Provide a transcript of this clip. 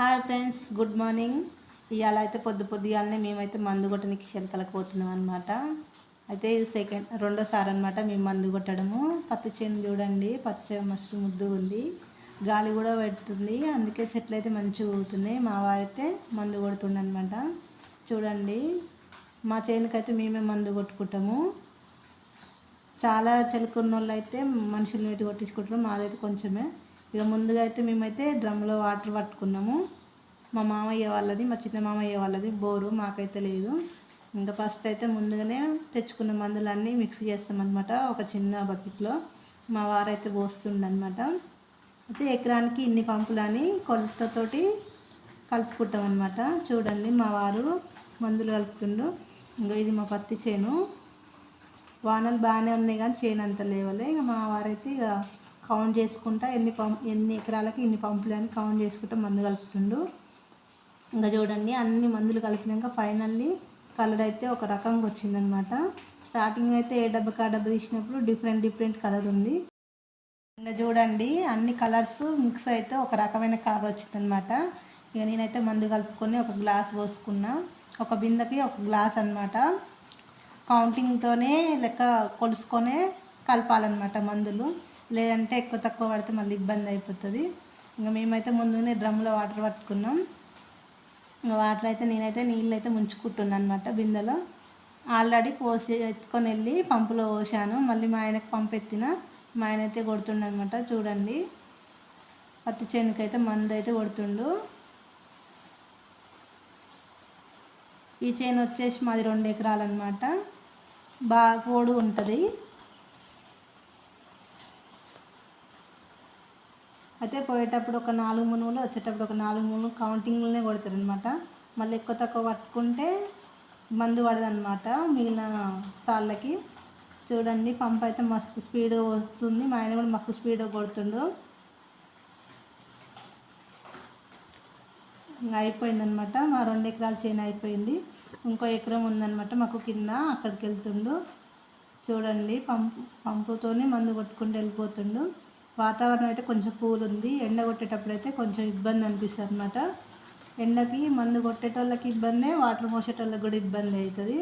Hi friends good morning ఇవాళ అయితే పొద్దు పొద్దుగాలనే మేమైతే మందు కొట్టడానికి శంకలకు పోతున్నాం అనమాట అయితే ఇది సెకండ్ రెండోసారి అనమాట మేము మందు కొట్టడము. పత్తి చేను చూడండి పచ్చ మస్తు ముద్దు ఉంది. గాలి కూడా పెడుతుంది. అందుకే చెట్లు అయితే మంచిగా ఊగుతున్నాయి. మా వారైతే మందు కొడుతుండనమాట చూడండి మా చేనుకైతే మేమే మందు కొట్టుకుంటాము. చాలా చెలుకున్న వాళ్ళు అయితే మనుషులు నీటి కొట్టించుకుంటారు. మాదైతే కొంచెమే. ఇక ముందుగా అయితే మేమైతే డ్రమ్లో వాటర్ పట్టుకున్నాము. మా మామయ్య వాళ్ళది మా చిన్న మామయ్య వాళ్ళది బోరు మాకైతే లేదు. ఇంకా ఫస్ట్ అయితే ముందుగానే తెచ్చుకున్న మందులన్నీ మిక్స్ చేస్తామన్నమాట ఒక చిన్న బకెట్లో. మా వారైతే పోస్తుండనమాట అయితే ఎకరానికి ఇన్ని పంపులని కొలతతోటి కలుపుకుంటాం అనమాట చూడండి మా వారు మందులు కలుపుతుండు. ఇంకా ఇది మా పత్తి చేను. వానలు బాగానే ఉన్నాయి కానీ చేను అంత లేవలే. ఇక మా వారైతే ఇక కౌంట్ చేసుకుంటా ఎన్ని పంపు ఎన్ని ఎకరాలకి ఇన్ని పంపులు అని కౌంట్ చేసుకుంటా మందు కలుపుతుండు. ఇంకా చూడండి అన్ని మందులు కలిపినాక ఫైనల్లీ కలర్ అయితే ఒక రకంగా వచ్చిందనమాట. స్టార్టింగ్ అయితే ఏ డబ్బకి ఆ డబ్బు తీసినప్పుడు డిఫరెంట్ డిఫరెంట్ కలర్ ఉంది. ఇంకా చూడండి అన్ని కలర్స్ మిక్స్ అయితే ఒక రకమైన కలర్ వచ్చిందనమాట. ఇక నేనైతే మందు కలుపుకొని ఒక గ్లాస్ పోసుకున్నా. ఒక బిందెకి ఒక గ్లాస్ అనమాట కౌంటింగ్తోనే లెక్క కొలుసుకొనే కలపాలన్నమాట మందులు. లేదంటే ఎక్కువ తక్కువ పడితే మళ్ళీ ఇబ్బంది అయిపోతుంది. ఇంకా మేమైతే ముందునే డ్రమ్లో వాటర్ పట్టుకున్నాం. ఇంకా వాటర్ అయితే నేనైతే నీళ్ళు అయితే ముంచుకుంటున్నాను అనమాట బిందెలో. ఆల్రెడీ పోసి ఎత్తుకొని వెళ్ళి పంపులో పోసాను. మళ్ళీ మా ఆయనకు పంపు ఎత్తిన. మా ఆయన అయితే కొడుతుండనమాట చూడండి. పత్తి చేనుకైతే మందు అయితే కొడుతుండు. ఈ చేను వచ్చేసి మాది రెండు ఎకరాలన్నమాట బాగా పోడు ఉంటుంది. అయితే పోయేటప్పుడు ఒక నాలుగు మునుగులు వచ్చేటప్పుడు ఒక నాలుగు మునుగులు కౌంటింగ్లోనే కొడతారు అనమాట మళ్ళీ ఎక్కువ తక్కువ పట్టుకుంటే మందు పడదనమాట మిగిలిన సాళ్ళకి. చూడండి పంప్ అయితే మస్తు స్పీడ్ వస్తుంది. మా ఆయన కూడా మస్తు స్పీడ్ కొడుతుండు. అయిపోయిందనమాట మా రెండు ఎకరాల చేను అయిపోయింది. ఇంకో ఎకరం ఉందనమాట మాకు కింద అక్కడికి వెళ్తుండు. చూడండి పంపు పంపుతోనే మందు కొట్టుకుంటూ వెళ్ళిపోతుండు. వాతావరణం అయితే కొంచెం కూల్ ఉంది. ఎండ కొట్టేటప్పుడు అయితే కొంచెం ఇబ్బంది అనిపిస్తుంది అనమాట ఎండకి మందు కొట్టేటోళ్ళకి ఇబ్బందే వాటర్ మోసేటోళ్ళకి కూడా ఇబ్బంది అవుతుంది.